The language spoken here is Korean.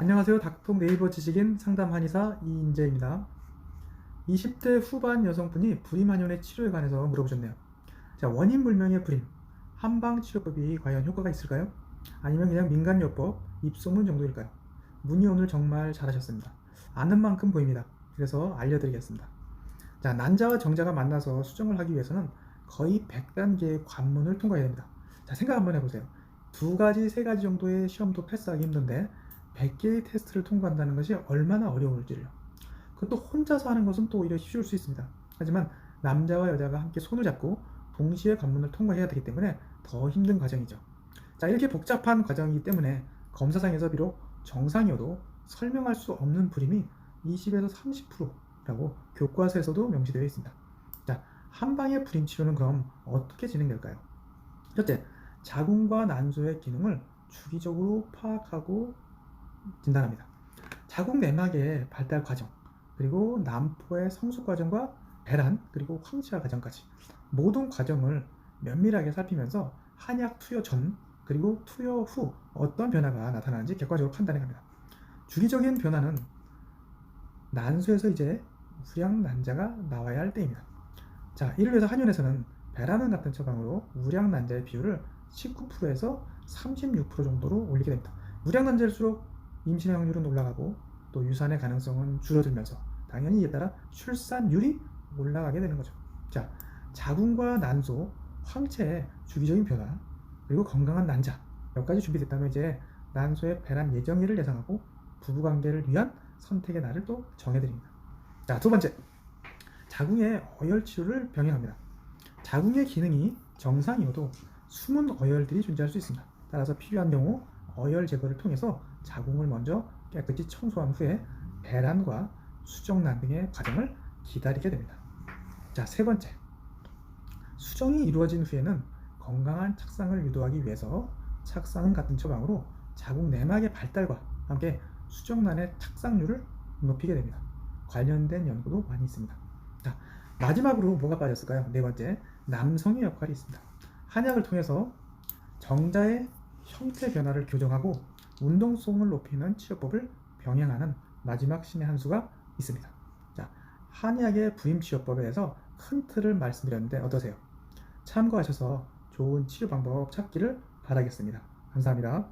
안녕하세요. 닥통 네이버 지식인 상담 한의사 이인재입니다. 20대 후반 여성분이 불임 한연의 치료에 관해서 물어보셨네요. 자, 원인 불명의 불임, 한방 치료법이 과연 효과가 있을까요? 아니면 그냥 민간요법, 입소문 정도일까요? 문의 오늘 정말 잘하셨습니다. 아는 만큼 보입니다. 그래서 알려드리겠습니다. 자, 난자와 정자가 만나서 수정을 하기 위해서는 거의 100단계의 관문을 통과해야 됩니다. 자, 생각 한번 해보세요. 두 가지, 세 가지 정도의 시험도 패스하기 힘든데 100개의 테스트를 통과한다는 것이 얼마나 어려울지를요. 그것도 혼자서 하는 것은 또 오히려 쉬울 수 있습니다. 하지만 남자와 여자가 함께 손을 잡고 동시에 관문을 통과해야 되기 때문에 더 힘든 과정이죠. 자, 이렇게 복잡한 과정이기 때문에 검사상에서 비록 정상이어도 설명할 수 없는 불임이 20에서 30%라고 교과서에서도 명시되어 있습니다. 자, 한방의 불임 치료는 그럼 어떻게 진행될까요? 첫째, 자궁과 난소의 기능을 주기적으로 파악하고 진단합니다. 자궁 내막의 발달 과정, 그리고 남포의 성숙 과정과 배란, 그리고 황치화 과정까지 모든 과정을 면밀하게 살피면서 한약 투여 전, 그리고 투여 후 어떤 변화가 나타나는지 객관적으로 판단해 갑니다. 주기적인 변화는 난소에서 이제 우량 난자가 나와야 할 때입니다. 자, 이를 위해서 한의원에서는 배라는 같은 처방으로 우량 난자의 비율을 19%에서 36% 정도로 올리게 됩니다. 우량 난자일수록 임신의 확률은 올라가고 또 유산의 가능성은 줄어들면서 당연히 이에 따라 출산율이 올라가게 되는 거죠. 자, 자궁과 난소, 황체의 주기적인 변화, 그리고 건강한 난자 몇 가지 준비됐다면 이제 난소의 배란 예정일을 예상하고 부부관계를 위한 선택의 날을 또 정해드립니다. 자, 두 번째, 자궁의 어열 치료를 병행합니다. 자궁의 기능이 정상이어도 숨은 어열들이 존재할 수 있습니다. 따라서 필요한 경우 어열 제거를 통해서 자궁을 먼저 깨끗이 청소한 후에 배란과 수정란 등의 과정을 기다리게 됩니다. 자, 세 번째. 수정이 이루어진 후에는 건강한 착상을 유도하기 위해서 착상은 같은 처방으로 자궁 내막의 발달과 함께 수정란의 착상률을 높이게 됩니다. 관련된 연구도 많이 있습니다. 자, 마지막으로 뭐가 빠졌을까요? 네 번째, 남성의 역할이 있습니다. 한약을 통해서 정자의 형태 변화를 교정하고 운동성을 높이는 치료법을 병행하는 마지막 신의 한 수가 있습니다. 자, 한의학의 부임 치료법에 대해서 큰 틀을 말씀드렸는데 어떠세요? 참고하셔서 좋은 치료 방법 찾기를 바라겠습니다. 감사합니다.